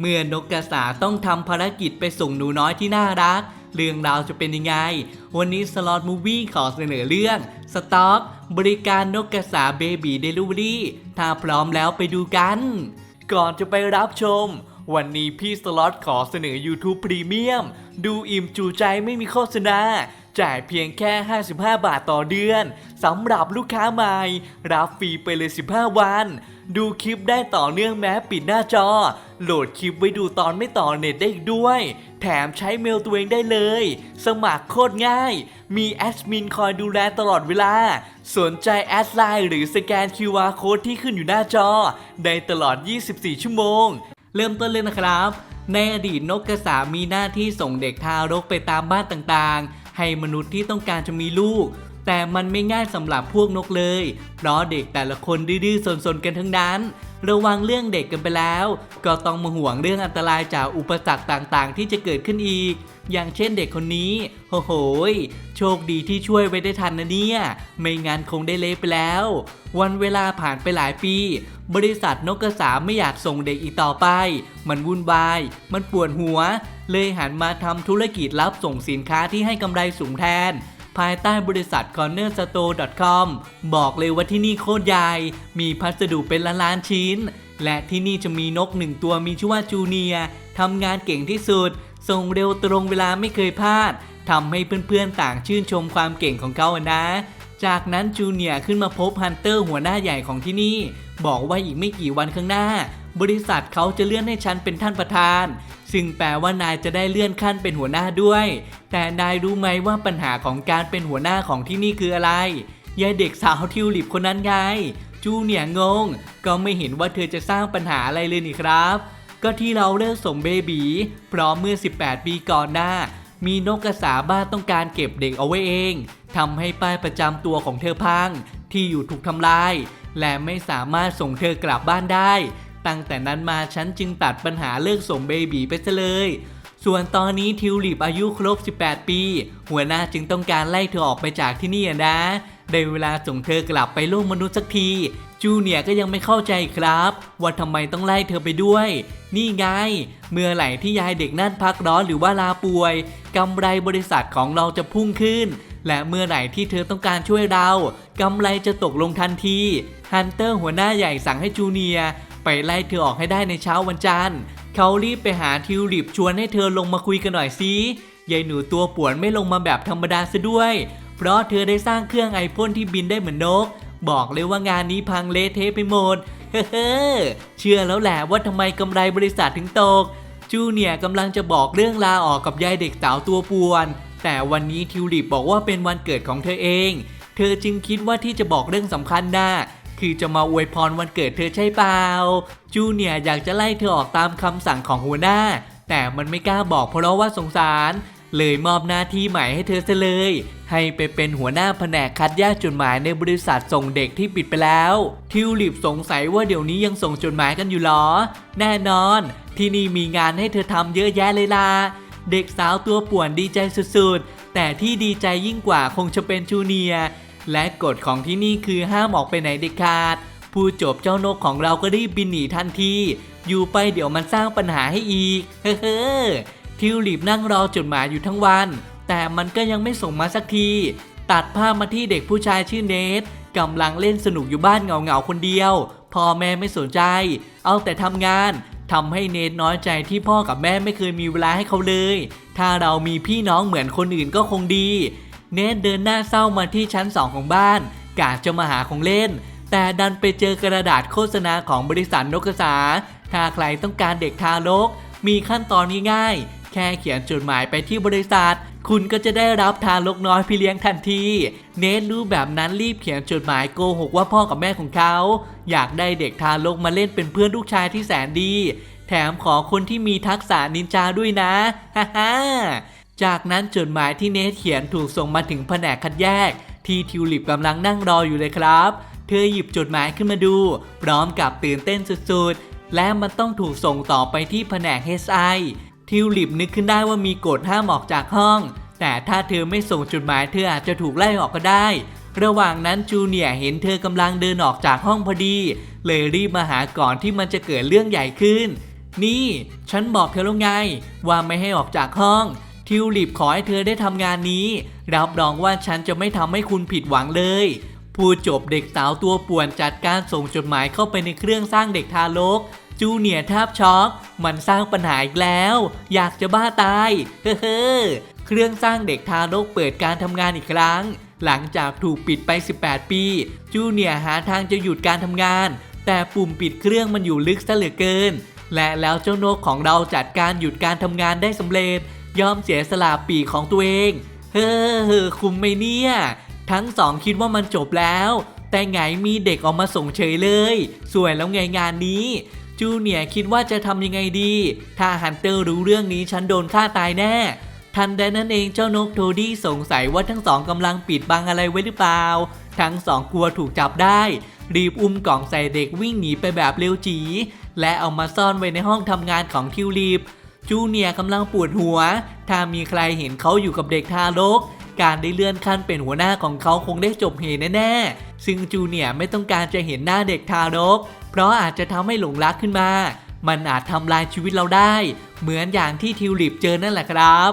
เมื่อนกกระสาต้องทำภารกิจไปส่งหนูน้อยที่น่ารัก เรื่องราวจะเป็นยังไง วันนี้สล็อตมูวี่ขอเสนอเรื่องสต็อกบริการนกกระสาเบบีเดลิเวอรี่ถ้าพร้อมแล้วไปดูกัน ก่อนจะไปรับชม วันนี้พี่สล็อตขอเสนอ YouTube Premium ดูอิ่มจูใจไม่มีโฆษณาจ่ายเพียงแค่ 55 บาทต่อเดือนสำหรับลูกค้าใหม่ รับฟรีไปเลย 15 วัน ดูคลิปได้ต่อเนื่องแม้ปิดหน้าจอ โหลดคลิปไว้ดูตอนไม่ต่อเน็ตได้อีกด้วย แถมใช้เมลตัวเองได้เลย สมัครโคตรง่าย มีแอดมินคอยดูแลตลอดเวลา สนใจแอดไลน์หรือสแกน QR Code ที่ขึ้นอยู่หน้าจอ ได้ตลอด 24 ชั่วโมง เริ่มต้นเลยนะครับ ในอดีตนกกระสามีหน้าที่ส่งเด็กทารกไปตามบ้านต่างๆ ให้มนุษย์ที่ต้องการจะมีลูก แต่มันไม่ง่ายสำหรับพวกนกเลย เพราะเด็กแต่ละคนดื้อๆสนๆกันทั้งนั้น ระวังเรื่องเด็กกันไปแล้ว ก็ต้องมาห่วงเรื่องอันตรายจากอุปสรรคต่างๆ ที่จะเกิดขึ้นอีก อย่างเช่นเด็กคนนี้โอ้โหโชคดีที่ช่วยไว้ได้ทันนะเนี่ย ไม่งั้นคงได้เละไปแล้ว วันเวลาผ่านไปหลายปี บริษัทนกกระสาไม่อยากส่งเด็กอีกต่อไป มันวุ่นวาย มันปวดหัว เลยหันมาทำธุรกิจรับส่งสินค้าที่ให้กำไรสูงแทน ภายใต้บริษัท cornerstore.com บอกเลยว่าที่นี่โคตรใหญ่ มีพัสดุเป็นล้านๆชิ้น และที่นี่จะมีนกหนึ่งตัวมีชื่อว่าจูเนียทำงานเก่งที่สุด ส่งเร็วตรงเวลาไม่เคยพลาดทำให้เพื่อนๆต่างชื่นชมความเก่งของเขาอะนะ จากนั้นจูเนียขึ้นมาพบฮันเตอร์หัวหน้าใหญ่ของที่นี่ บอกว่าอีกไม่กี่วันข้างหน้า บริษัทเขาจะเลื่อนให้ฉันเป็นท่านประธาน ซึ่งแปลว่านายจะได้เลื่อนขั้นเป็นหัวหน้าด้วย แต่นายรู้ไหมว่าปัญหาของการเป็นหัวหน้าของที่นี่คืออะไรยายเด็กสาวทิวลิปคนนั้นไง จูเนียงง ก็ไม่เห็นว่าเธอจะสร้างปัญหาอะไรเลยนี่ครับ ก็ที่เราเลิกส่งเบบีเพราะเมื่อ 18 ปีก่อนหน้า มีนกกระสาบ้านต้องการเก็บเด็กเอาไว้เองทำให้ป้ายประจำตัวของเธอพัง ที่อยู่ถูกทำลาย และไม่สามารถส่งเธอกลับบ้านได้ ตั้งแต่นั้นมาฉันจึงตัดปัญหาเลิกส่งเบบีไปซะเลย ส่วนตอนนี้ทิวลิปอายุครบ 18 ปี หัวหน้าจึงต้องการไล่เธอออกไปจากที่นี่นะได้เวลาส่งเธอกลับไปโลกมนุษย์สักทีจูเนียก็ยังไม่เข้าใจครับ ว่าทำไมต้องไล่เธอไปด้วย นี่ไง เมื่อไหร่ที่ยายเด็กนั่นพักร้อนหรือว่าลาป่วยกำไรบริษัทของเราจะพุ่งขึ้น และเมื่อไหร่ที่เธอต้องการช่วยเรากำไรจะตกลงทันทีฮันเตอร์หัวหน้าใหญ่สั่งให้จูเนีย ไปไล่เธอออกให้ได้ในเช้าวันจันทร์เขารีบไปหาทิวลิปชวนให้เธอลงมาคุยกันหน่อยสิยายหนูตัวป่วนไม่ลงมาแบบธรรมดาซะด้วย เพราะเธอได้สร้างเครื่องไอพ่นที่บินได้เหมือนนก บอกเลยว่างานนี้พังเละเทะไปหมด เฮ้อเชื่อแล้วแหละว่าทำไมกำไรบริษัทถึงตก จูเนียร์กำลังจะบอกเรื่องลาออกกับยายเด็กสาวตัวป่วน แต่วันนี้ทิวลิปบอกว่าเป็นวันเกิดของเธอเอง เธอจึงคิดว่าที่จะบอกเรื่องสำคัญน่ะ คือจะมาอวยพรวันเกิดเธอใช่เปล่า จูเนียอยากจะไล่เธอออกตามคำสั่งของหัวหน้า แต่มันไม่กล้าบอกเพราะว่าสงสาร เลยมอบหน้าที่ใหม่ให้เธอซะเลย ให้ไปเป็นหัวหน้าแผนกคัดแยกจดหมายในบริษัทส่งเด็กที่ปิดไปแล้ว ทิวลิปสงสัยว่าเดี๋ยวนี้ยังส่งจดหมายกันอยู่หรอ แน่นอน ที่นี่มีงานให้เธอทำเยอะแยะเลยล่ะเด็กสาวตัวป่วนดีใจสุดๆ แต่ที่ดีใจยิ่งกว่าคงจะเป็นจูเนียร์ และกฎของที่นี่คือห้ามออกไปไหนเด็ดขาด ผู้จบเจ้านกของเราก็รีบบินหนีทันที อยู่ไปเดี๋ยวมันสร้างปัญหาให้อีก เฮ้อทิวลิปนั่งรอจดหมายอยู่ทั้งวัน แต่มันก็ยังไม่ส่งมาสักที ตัดภาพมาที่เด็กผู้ชายชื่อเนทกำลังเล่นสนุกอยู่บ้านเหงาๆคนเดียว พ่อแม่ไม่สนใจ เอาแต่ทำงานทำให้เนทน้อยใจที่พ่อกับแม่ไม่เคยมีเวลาให้เขาเลย ถ้าเรามีพี่น้องเหมือนคนอื่นก็คงดี เนทเดินหน้าเศร้ามาที่ชั้นสองของบ้านกะจะมาหาของเล่น แต่ดันไปเจอกระดาษโฆษณาของบริษัทนกกระสา ถ้าใครต้องการเด็กทารก มีขั้นตอนง่ายๆ แค่เขียนจดหมายไปที่บริษัท คุณก็จะได้รับทารกน้อยพี่เลี้ยงทันที เนทรู้แบบนั้นรีบเขียนจดหมายโกหกว่าพ่อกับแม่ของเขา อยากได้เด็กทารกมาเล่นเป็นเพื่อนลูกชายที่แสนดี แถมขอคนที่มีทักษะนินจาด้วยนะ ฮ่าฮ่า จากนั้นจดหมายที่เนทเขียนถูกส่งมาถึงแผนกคัดแยก ที่ทิวลิปกำลังนั่งรออยู่เลยครับ เธอหยิบจดหมายขึ้นมาดู พร้อมกับตื่นเต้นสุดๆ และมันต้องถูกส่งต่อไปที่แผนก HI ทิวลิปนึกขึ้นได้ว่ามีกฎห้ามออกจากห้อง แต่ถ้าเธอไม่ส่งจดหมายเธออาจจะถูกไล่ออกก็ได้ ระหว่างนั้นจูเนียเห็นเธอกำลังเดินออกจากห้องพอดี เลยรีบมาหาก่อนที่มันจะเกิดเรื่องใหญ่ขึ้น นี่ ฉันบอกเธอแล้วไง ว่าไม่ให้ออกจากห้อง ทิวลิปขอให้เธอได้ทำงานนี้ รับรองว่าฉันจะไม่ทำให้คุณผิดหวังเลยพูดจบเด็กสาวตัวป่วนจัดการส่งจดหมายเข้าไปในเครื่องสร้างเด็กทารก จูเนียร์แทบช็อก มันสร้างปัญหาอีกแล้ว อยากจะบ้าตาย เฮ้อเครื่องสร้างเด็กทารกเปิดการทำงานอีกครั้ง หลังจากถูกปิดไป 18 ปี จูเนียร์หาทางจะหยุดการทำงาน แต่ปุ่มปิดเครื่องมันอยู่ลึกซะเหลือเกิน และแล้วเจ้านกของเราจัดการหยุดการทำงานได้สำเร็จ ยอมเสียสละปีกของตัวเอง เฮ้อคุมไหมเนี่ย ทั้งสองคิดว่ามันจบแล้ว แต่ไงมีเด็กออกมาส่งเฉยเลย สวยแล้วไงงานนี้ จูเนียร์คิดว่าจะทำยังไงดี ถ้าฮันเตอร์รู้เรื่องนี้ฉันโดนฆ่าตายแน่ ทันใดนั้นเองเจ้านกโทดี้สงสัยว่าทั้งสองกำลังปิดบังอะไรไว้หรือเปล่า ทั้งสองกลัวถูกจับได้ รีบอุ้มกล่องใส่เด็กวิ่งหนีไปแบบเร็วจี และเอามาซ่อนไว้ในห้องทำงานของทิวลิป จูเนียร์กำลังปวดหัว ถ้ามีใครเห็นเขาอยู่กับเด็กทารก การได้เลื่อนขั้นเป็นหัวหน้าของเขาคงได้จบเหตุแน่ๆ ซึ่งจูเนียร์ไม่ต้องการจะเห็นหน้าเด็กทารก เพราะอาจจะทำให้หลงรักขึ้นมา มันอาจทำลายชีวิตเราได้ เหมือนอย่างที่ทิวลิปเจอนั่นแหละครับ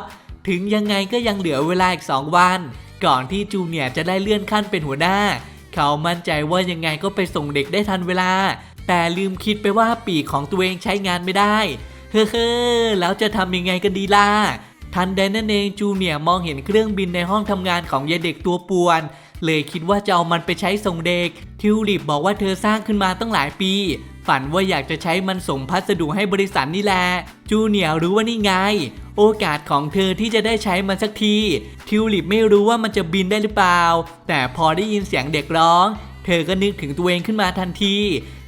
ถึงยังไงก็ยังเหลือเวลาอีก2วัน ก่อนที่จูเนียร์จะได้เลื่อนขั้นเป็นหัวหน้า เขามั่นใจว่ายังไงก็ไปส่งเด็กได้ทันเวลา แต่ลืมคิดไปว่าปีกของตัวเองใช้งานไม่ได้ เฮ้อแล้วจะทำยังไงกันดีล่ะ ทันใดนั่นเองจูเนียมองเห็นเครื่องบินในห้องทำงานของยายเด็กตัวป่วน เลยคิดว่าจะเอามันไปใช้ส่งเด็ก ทิวลิปบอกว่าเธอสร้างขึ้นมาตั้งหลายปี ฝันว่าอยากจะใช้มันส่งพัสดุให้บริษัทนี่แหละ จูเนียรู้ว่านี่ไง โอกาสของเธอที่จะได้ใช้มันสักที ทิวลิปไม่รู้ว่ามันจะบินได้หรือเปล่า แต่พอได้ยินเสียงเด็กร้อง เธอก็นึกถึงตัวเองขึ้นมาทันที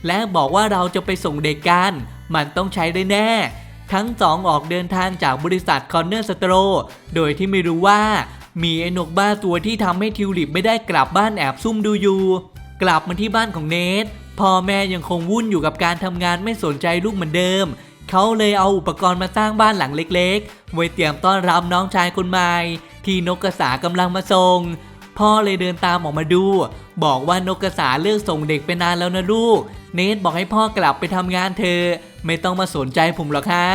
และบอกว่าเราจะไปส่งเด็กกัน มันต้องใช้ได้แน่ ทั้งสองออกเดินทางจากบริษัทคอนเนอร์สโตรโดยที่ไม่รู้ว่า มีไอ้นกบ้าตัวที่ทำให้ทิวลิปไม่ได้กลับบ้านแอบซุ่มดูอยู่ กลับมาที่บ้านของเนทพ่อแม่ยังคงวุ่นอยู่กับการทำงานไม่สนใจลูกเหมือนเดิม เขาเลยเอาอุปกรณ์มาสร้างบ้านหลังเล็กๆ ไว้เตรียมต้อนรับน้องชายคนใหม่ ที่นกกระสากำลังมาส่ง พ่อเลยเดินตามออกมาดู บอกว่านกกระสาเลิกส่งเด็กไปนานแล้วนะลูก เนทบอกให้พ่อกลับไปทำงานเธอ ไม่ต้องมาสนใจผมหรอกฮะ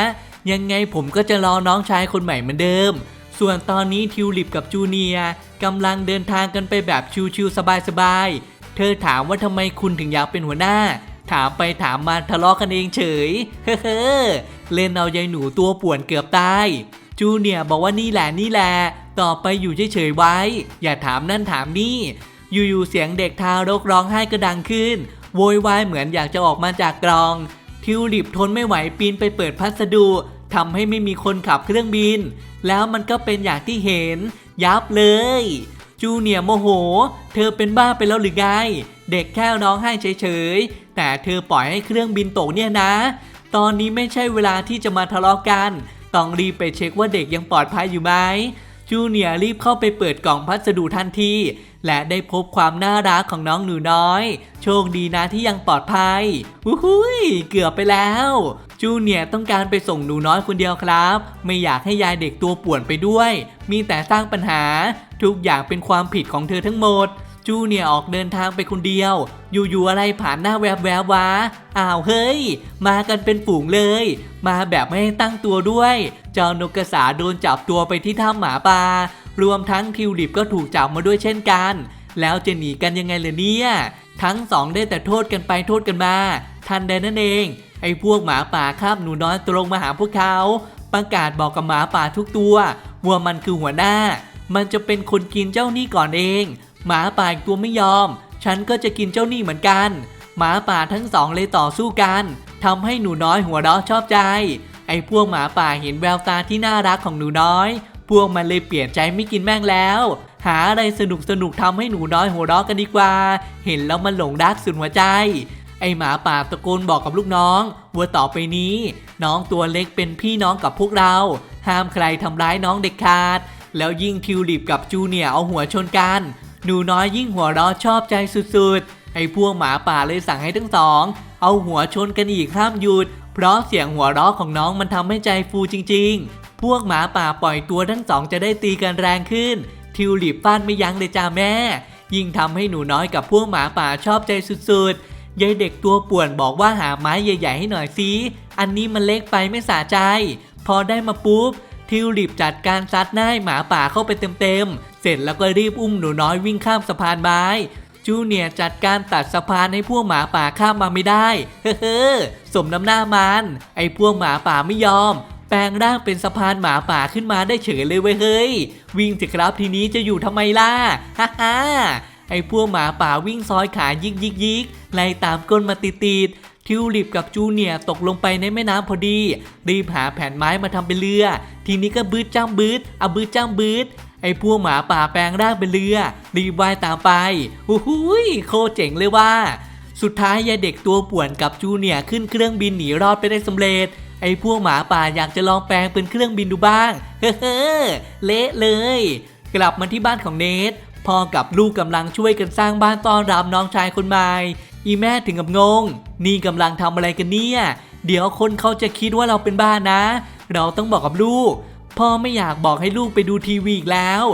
ยังไงผมก็จะรอน้องชายคนใหม่เหมือนเดิม ส่วนตอนนี้ทิวลิปกับจูเนียกำลังเดินทางกันไปแบบชิวๆสบายๆ เธอถามว่าทำไมคุณถึงอยากเป็นหัวหน้า ถามไปถามมาทะเลาะกันเองเฉย เฮ้อเล่นเอายายหนูตัวป่วนเกือบตายจูเนียบอกว่านี่แหละนี่แหละ ต่อไปอยู่เฉยๆไว้ อย่าถามนั่นถามนี่ อยู่ๆเสียงเด็กทารกร้องไห้ก็ดังขึ้น โวยวายเหมือนอยากจะออกมาจากกรอง ทิวลิปทนไม่ไหวปีนไปเปิดพัสดุทำให้ไม่มีคนขับเครื่องบิน แล้วมันก็เป็นอย่างที่เห็น ยับเลย จูเนียโมโห เธอเป็นบ้าไปแล้วหรือไง เด็กแค่ร้องไห้เฉยๆ แต่เธอปล่อยให้เครื่องบินตกเนี่ยนะ ตอนนี้ไม่ใช่เวลาที่จะมาทะเลาะกัน ต้องรีบไปเช็คว่าเด็กยังปลอดภัยอยู่ไหม จูเนียรีบเข้าไปเปิดกล่องพัสดุทันที และได้พบความน่ารักของน้องหนูน้อย โชคดีนะที่ยังปลอดภัยวุ้ฮุยเกือบไปแล้ว จูเนียร์ต้องการไปส่งหนูน้อยคนเดียวครับ ไม่อยากให้ยายเด็กตัวป่วนไปด้วย มีแต่สร้างปัญหา ทุกอย่างเป็นความผิดของเธอทั้งหมด จูเนียออกเดินทางไปคนเดียว อยู่ๆอะไรผ่านหน้าแวบๆววะอ้าวเฮ้ย มากันเป็นฝูงเลย มาแบบไม่ให้ตั้งตัวด้วย เจ้านกกระสาโดนจับตัวไปที่ถ้ำหมาป่ารวมทั้งทิวลิปก็ถูกจับมาด้วยเช่นกัน แล้วจะหนีกันยังไงเล่ะเนี่ย ทั้งสองได้แต่โทษกันไปโทษกันมา ทันใดนั่นเอง ไอ้พวกหมาป่าคาบหนูน้อยตรงมาหาพวกเขา ประกาศบอกกับหมาป่าทุกตัวว่ามันคือหัวหน้า มันจะเป็นคนกินเจ้านี่ก่อนเอง หมาป่าอีกตัวไม่ยอม ฉันก็จะกินเจ้านี่เหมือนกัน หมาป่าทั้งสองเลยต่อสู้กันทำให้หนูน้อยหัวเราะชอบใจ ไอ้พวกหมาป่าเห็นแววตาที่น่ารักของหนูน้อย พวกมันเลยเปลี่ยนใจไม่กินแม่งแล้ว หาอะไรสนุกสนุกทำให้หนูน้อยหัวเราะกันดีกว่า เห็นแล้วมันหลงรักสุดหัวใจไอหมาป่าตะโกนบอกกับลูกน้องว่าต่อไปนี้ น้องตัวเล็กเป็นพี่น้องกับพวกเรา ห้ามใครทำร้ายน้องเด็กขาด แล้วยิ่งทิวลิปกับจูเนียเอาหัวชนกัน หนูน้อยยิ่งหัวเราะชอบใจสุดๆ ไอ้พวกหมาป่าเลยสั่งให้ทั้งสอง เอาหัวชนกันอีกห้ามหยุด เพราะเสียงหัวเราะของน้องมันทำให้ใจฟูจริง ๆ พวกหมาป่าปล่อยตัวทั้งสองจะได้ตีกันแรงขึ้น ทิวลิปฟาดไม่ยั้งเลยจ้าแม่ ยิ่งทำให้หนูน้อยกับพวกหมาป่าชอบใจสุดๆ ยายเด็กตัวป่วนบอกว่าหาไม้ใหญ่ ๆ ให้หน่อยสิ อันนี้มันเล็กไปไม่สะใจ พอได้มาปุ๊บ ทิวลิปจัดการซัดหน้าหมาป่าเข้าไปเต็มๆ เสร็จแล้วก็รีบอุ้มหนูน้อยวิ่งข้ามสะพานไม้ จูเนียร์จัดการตัดสะพานให้พวกหมาป่าข้ามมาไม่ได้ เฮ้อสมน้ำหน้ามัน ไอ้พวกหมาป่าไม่ยอม แปลงร่างเป็นสะพานหมาป่าขึ้นมาได้เฉยเลยเว้ยเฮ้ย วิ่งสิครับทีนี้จะอยู่ทำไมล่ะ ฮ่าฮ่าไอ้พวกหมาป่าวิ่งซอยขายิกยิกยิกไล่ตามก้นมาติดติดทิวลิปกับจูเนียร์ตกลงไปในแม่น้ำพอดี รีบหาแผ่นไม้มาทำเป็นเรือ ทีนี้ก็บืดจ้ำบืดอาบืดจ้ำบืด ไอ้พวกหมาป่าแปลงร่างเป็นเรือ รีบว่ายตามไปหูหุยโคตรเจ๋งเลยว่า สุดท้ายยายเด็กตัวป่วนกับจูเนียขึ้นเครื่องบินหนีรอดไปได้สำเร็จ ไอ้พวกหมาป่าอยากจะลองแปลงเป็นเครื่องบินดูบ้าง เฮ้อเละเลย กลับมาที่บ้านของเนทพ่อกับลูกกำลังช่วยกันสร้างบ้านต้อนรับน้องชายคนใหม่ อีแม่ถึงกับงง นี่กำลังทำอะไรกันเนี่ย เดี๋ยวคนเขาจะคิดว่าเราเป็นบ้านนะ เราต้องบอกกับลูก พ่อไม่อยากบอกให้ลูกไปดูทีวีอีกแล้ว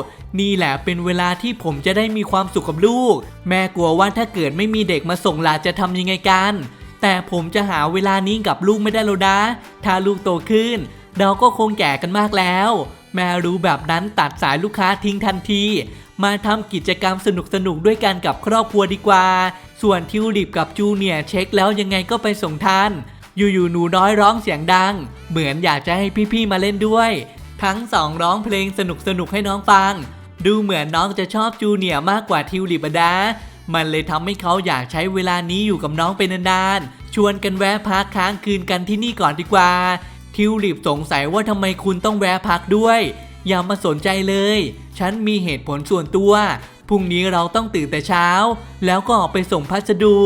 นี่แหละเป็นเวลาที่ผมจะได้มีความสุขกับลูก แม่กลัวว่าถ้าเกิดไม่มีเด็กมาส่งหลานจะทำยังไงกัน แต่ผมจะหาเวลานี้กับลูกไม่ได้แล้วนะ ถ้าลูกโตขึ้น เราก็คงแก่กันมากแล้ว แม่รู้แบบนั้นตัดสายลูกค้าทิ้งทันที มาทำกิจกรรมสนุกๆด้วยกันกับครอบครัวดีกว่า ส่วนทิวลิปกับจูเนียเช็คแล้วยังไงก็ไปส่งทันอยู่ๆหนูน้อยร้องเสียงดัง เหมือนอยากจะให้พี่ๆมาเล่นด้วย ทั้งสองร้องเพลงสนุกๆให้น้องฟัง ดูเหมือนน้องจะชอบจูเนียร์มากกว่าทิวลิปอะนะมันเลยทำให้เขาอยากใช้เวลานี้อยู่กับน้องเป็นนานๆ ชวนกันแวะพักค้างคืนกันที่นี่ก่อนดีกว่า ทิวลิปสงสัยว่าทำไมคุณต้องแวะพักด้วย อย่ามาสนใจเลย ฉันมีเหตุผลส่วนตัว พรุ่งนี้เราต้องตื่นแต่เช้า แล้วก็ออกไปส่งพัสดุ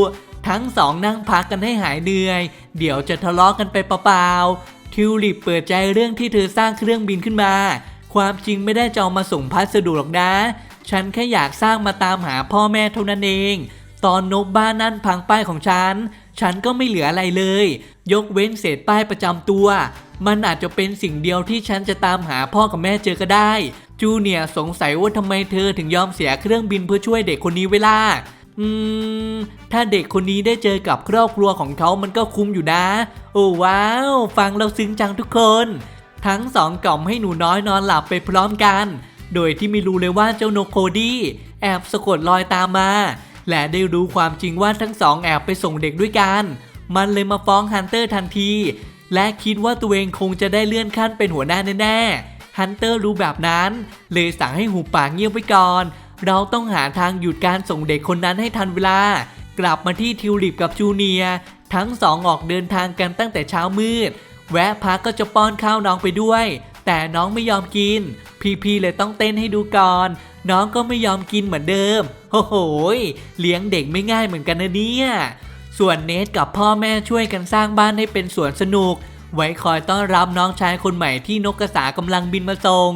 ทั้งสองนั่งพักกันให้หายเหนื่อย เดี๋ยวจะทะเลาะกันไปเปล่าๆ ทิวลิปเปิดใจเรื่องที่เธอสร้างเครื่องบินขึ้นมา ความจริงไม่ได้จะเอามาส่งพัสดุหรอกนะ ฉันแค่อยากสร้างมาตามหาพ่อแม่เท่านั้นเอง ตอนนกบ้านนั่นพังป้ายของฉัน ฉันก็ไม่เหลืออะไรเลย ยกเว้นเศษป้ายประจำตัว มันอาจจะเป็นสิ่งเดียวที่ฉันจะตามหาพ่อกับแม่เจอก็ได้ จูเนียสงสัยว่าทำไมเธอถึงยอมเสียเครื่องบินเพื่อช่วยเด็กคนนี้เวลา อืม ถ้าเด็กคนนี้ได้เจอกับครอบครัวของเขามันก็คุ้มอยู่นะ โอ้ว้าว ฟังเราซึ้งจังทุกคน ทั้งสองกล่อมให้หนูน้อยนอนหลับไปพร้อมกัน โดยที่ไม่รู้เลยว่าเจ้านกโคดี้แอบสะกดรอยตามมา และได้รู้ความจริงว่าทั้งสองแอบไปส่งเด็กด้วยกัน มันเลยมาฟ้องฮันเตอร์ทันที และคิดว่าตัวเองคงจะได้เลื่อนขั้นเป็นหัวหน้าแน่ๆฮันเตอร์รู้แบบนั้น เลยสั่งให้หูปากเงียบไว้ก่อน เราต้องหาทางหยุดการส่งเด็กคนนั้นให้ทันเวลา กลับมาที่ทิวลิปกับจูเนียทั้งสองออกเดินทางกันตั้งแต่เช้ามืด แวะพักก็จะป้อนข้าวน้องไปด้วย แต่น้องไม่ยอมกิน พี่ๆเลยต้องเต้นให้ดูก่อน น้องก็ไม่ยอมกินเหมือนเดิมโอ้โหเลี้ยงเด็กไม่ง่ายเหมือนกันนะเนี่ย ส่วนเนทกับพ่อแม่ช่วยกันสร้างบ้านให้เป็นสวนสนุก ไว้คอยต้อนรับน้องชายคนใหม่ที่นกกระสากำลังบินมาส่ง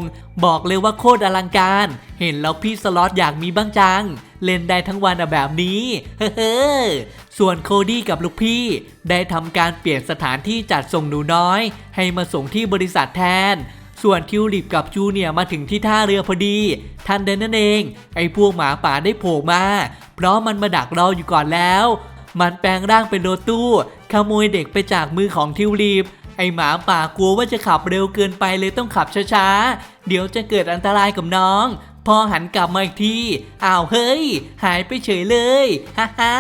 บอกเลยว่าโคตรอลังการ เห็นแล้วพี่สล็อตอยากมีบ้างจัง เล่นได้ทั้งวันอะแบบนี้ เฮ้อส่วนโคดี้กับลูกพี่ ได้ทำการเปลี่ยนสถานที่จัดส่งหนูน้อย ให้มาส่งที่บริษัทแทน ส่วนทิวลิปกับจูเนียมาถึงที่ท่าเรือพอดี ทันใดนั่นเอง ไอ้พวกหมาป่าได้โผล่มา เพราะมันมาดักรออยู่ก่อนแล้ว มันแปลงร่างเป็นรถตู้ ขโมยเด็กไปจากมือของทิวลิปไอหมาป่ากลัวว่าจะขับเร็วเกินไปเลยต้องขับช้าๆ เดี๋ยวจะเกิดอันตรายกับน้อง พอหันกลับมาอีกทีอ้าวเฮ้ย หายไปเฉยเลยฮ่าฮ่า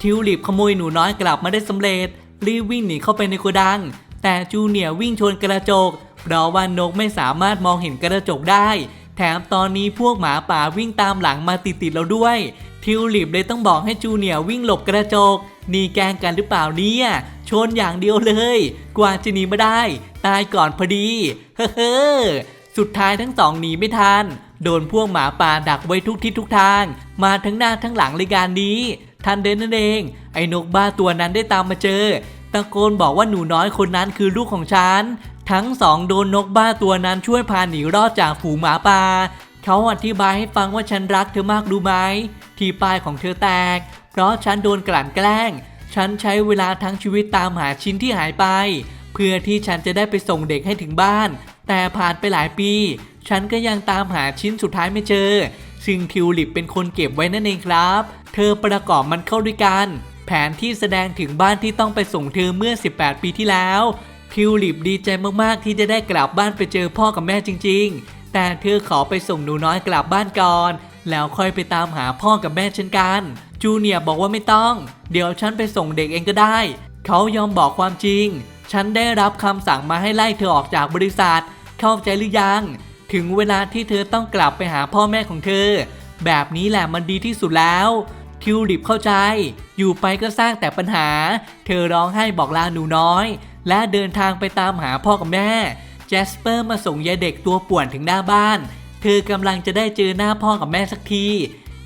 ทิวลิปขโมยหนูน้อยกลับมาได้สำเร็จ รีบวิ่งหนีเข้าไปในโกดัง แต่จูเนียร์วิ่งชนกระจก เพราะว่านกไม่สามารถมองเห็นกระจกได้ แถมตอนนี้พวกหมาป่าวิ่งตามหลังมาติดๆเราด้วย ทิวลิปเลยต้องบอกให้จูเนียร์วิ่งหลบกระจกนี่แกล้งกันหรือเปล่าเนี่ยชนอย่างเดียวเลย กว่าจะหนีมาได้ ตายก่อนพอดี เฮ้อสุดท้ายทั้งสองหนีไม่ทัน โดนพวกหมาป่าดักไว้ทุกทิศทุกทาง มาทั้งหน้าทั้งหลังรายการนี้ ทันเดนนั่นเอง ไอ้นกบ้าตัวนั้นได้ตามมาเจอ ตะโกนบอกว่าหนูน้อยคนนั้นคือลูกของฉัน ทั้งสองโดนนกบ้าตัวนั้นช่วยพาหนีรอดจากฝูงหมาป่า เขาอธิบายให้ฟังว่าฉันรักเธอมากดูไหม ที่ป้ายของเธอแตก เพราะฉันโดนกลั่นแกล้ง ฉันใช้เวลาทั้งชีวิตตามหาชิ้นที่หายไป เพื่อที่ฉันจะได้ไปส่งเด็กให้ถึงบ้าน แต่ผ่านไปหลายปี ฉันก็ยังตามหาชิ้นสุดท้ายไม่เจอ ซึ่งทิวลิปเป็นคนเก็บไว้นั่นเองครับ เธอประกอบมันเข้าด้วยกัน แผนที่แสดงถึงบ้านที่ต้องไปส่งเธอเมื่อ 18 ปีที่แล้ว ทิวลิปดีใจมากๆที่จะได้กลับบ้านไปเจอพ่อกับแม่จริง ๆ แต่เธอขอไปส่งหนูน้อยกลับบ้านก่อน แล้วค่อยไปตามหาพ่อกับแม่เช่นกัน จูเนียร์บอกว่าไม่ต้อง เดี๋ยวฉันไปส่งเด็กเองก็ได้ เขายอมบอกความจริง ฉันได้รับคำสั่งมาให้ไล่เธอออกจากบริษัท เข้าใจหรือยัง ถึงเวลาที่เธอต้องกลับไปหาพ่อแม่ของเธอ แบบนี้แหละมันดีที่สุดแล้ว ทิวลิปเข้าใจ อยู่ไปก็สร้างแต่ปัญหา เธอร้องไห้บอกลาหนูน้อย และเดินทางไปตามหาพ่อกับแม่ แจสเปอร์มาส่งยายเด็กตัวป่วนถึงหน้าบ้าน เธอกำลังจะได้เจอหน้าพ่อกับแม่สักที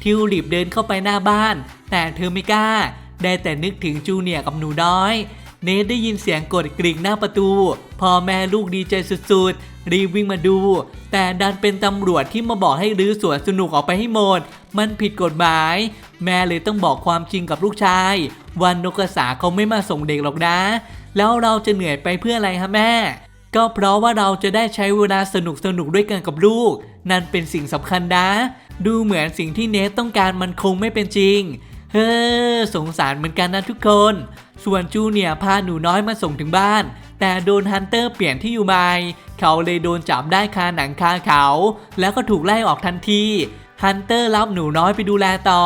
ทิวลิปเดินเข้าไปหน้าบ้าน แต่เธอไม่กล้า ได้แต่นึกถึงจูเนียร์กับหนูน้อย เนทได้ยินเสียงกดกริ่งหน้าประตู พ่อแม่ลูกดีใจสุดๆ รีบวิ่งมาดู แต่ดันเป็นตำรวจที่มาบอกให้รื้อสวนสนุกออกไปให้หมด มันผิดกฎหมาย แม่เลยต้องบอกความจริงกับลูกชาย วันนกกระสาเขาไม่มาส่งเด็กหรอกนะ แล้วเราจะเหนื่อยไปเพื่ออะไรฮะแม่ ก็เพราะว่าเราจะได้ใช้เวลาสนุกสนุกด้วยกันกับลูก นั่นเป็นสิ่งสำคัญนะ ดูเหมือนสิ่งที่เนทต้องการมันคงไม่เป็นจริง เฮ้อสงสารเหมือนกันนะทุกคน ส่วนจูเนียพาหนูน้อยมาส่งถึงบ้าน แต่โดนฮันเตอร์เปลี่ยนที่อยู่ใหม่เขาเลยโดนจับได้คาหนังคาเขา แล้วก็ถูกไล่ออกทันทีฮันเตอร์รับหนูน้อยไปดูแลต่อ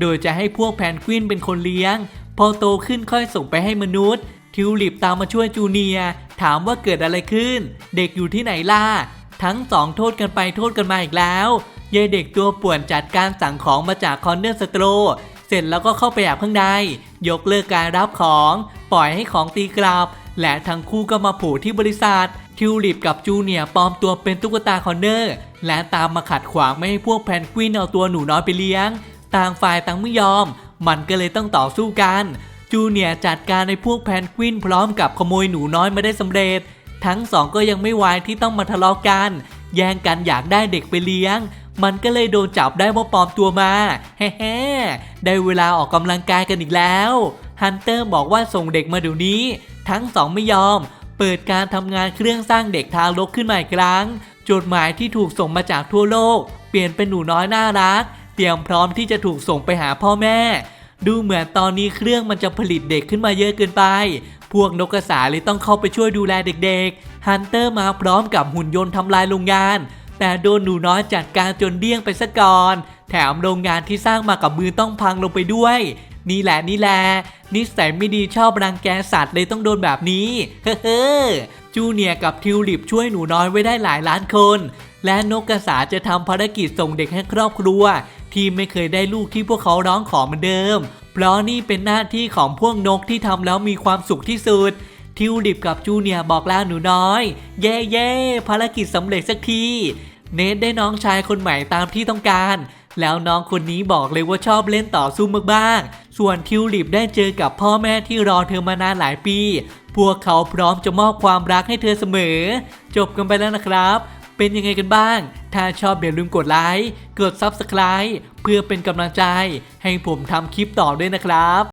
โดยจะให้พวกแพนกวินเป็นคนเลี้ยง พอโตขึ้นค่อยส่งไปให้มนุษย์ ทิวลิปตามมาช่วยจูเนียถามว่าเกิดอะไรขึ้น เด็กอยู่ที่ไหนล่ะ ทั้งสองโทษกันไปโทษกันมาอีกแล้วยายเด็กตัวป่วนจัดการสั่งของมาจากคอนเนอร์สโตร เสร็จแล้วก็เข้าไปแอบข้างใน ยกเลิกการรับของ ปล่อยให้ของตีกลับ และทั้งคู่ก็มาผล่ที่บริษัท ทิวลิปกับจูเนียร์ปลอมตัวเป็นตุ๊กตาคอนเนอร์ และตามมาขัดขวางไม่ให้พวกแพนกวินเอาตัวหนูน้อยไปเลี้ยง ต่างฝ่ายต่างไม่ยอม มันก็เลยต้องต่อสู้กัน จูเนียร์จัดการในพวกแพนกวินพร้อมกับขโมยหนูน้อยมาได้สำเร็จ ทั้งสองก็ยังไม่วายที่ต้องมาทะเลาะกัน แย่งกันอยากได้เด็กไปเลี้ยง มันก็เลยโดนจับได้ว่าปลอมตัวมาแฮ่ๆได้เวลาออกกำลังกายกันอีกแล้ว ฮันเตอร์บอกว่าส่งเด็กมาเดี๋ยวนี้ ทั้งสองไม่ยอม เปิดการทำงานเครื่องสร้างเด็กทารกขึ้นมาอีกครั้ง จดหมายที่ถูกส่งมาจากทั่วโลก เปลี่ยนเป็นหนูน้อยน่ารัก เตรียมพร้อมที่จะถูกส่งไปหาพ่อแม่ ดูเหมือนตอนนี้เครื่องมันจะผลิตเด็กขึ้นมาเยอะเกินไป พวกนกกระสาเลยต้องเข้าไปช่วยดูแลเด็กๆ ฮันเตอร์มาพร้อมกับหุ่นยนต์ทำลายโรงงาน แต่โดนหนูน้อยจัดการจนเดี้ยงไปซะก่อน แถมโรงงานที่สร้างมากับมือต้องพังลงไปด้วย นี่แหละนี่แหละนิสัยไม่ดีชอบรังแกสัตว์เลยต้องโดนแบบนี้ เฮ้อจูเนียกับทิวลิปช่วยหนูน้อยไว้ได้หลายล้านคน และนกกระสาจะทำภารกิจส่งเด็กให้ครอบครัว ที่ไม่เคยได้ลูกที่พวกเขาร้องขอเหมือนเดิม เพราะนี่เป็นหน้าที่ของพวกนกที่ทำแล้วมีความสุขที่สุด ทิวลิปกับจูเนียบอกลาหนูน้อย เย่เย่ภารกิจสำเร็จสักที เนทได้น้องชายคนใหม่ตามที่ต้องการ แล้วน้องคนนี้บอกเลยว่าชอบเล่นต่อสู้มากๆส่วนทิวลิปได้เจอกับพ่อแม่ที่รอเธอมานานหลายปี พวกเขาพร้อมจะมอบความรักให้เธอเสมอ จบกันไปแล้วนะครับ เป็นยังไงกันบ้าง ถ้าชอบอย่าลืมกดไลค์ กด Subscribe เพื่อเป็นกำลังใจ ให้ผมทำคลิปต่อด้วยนะครับ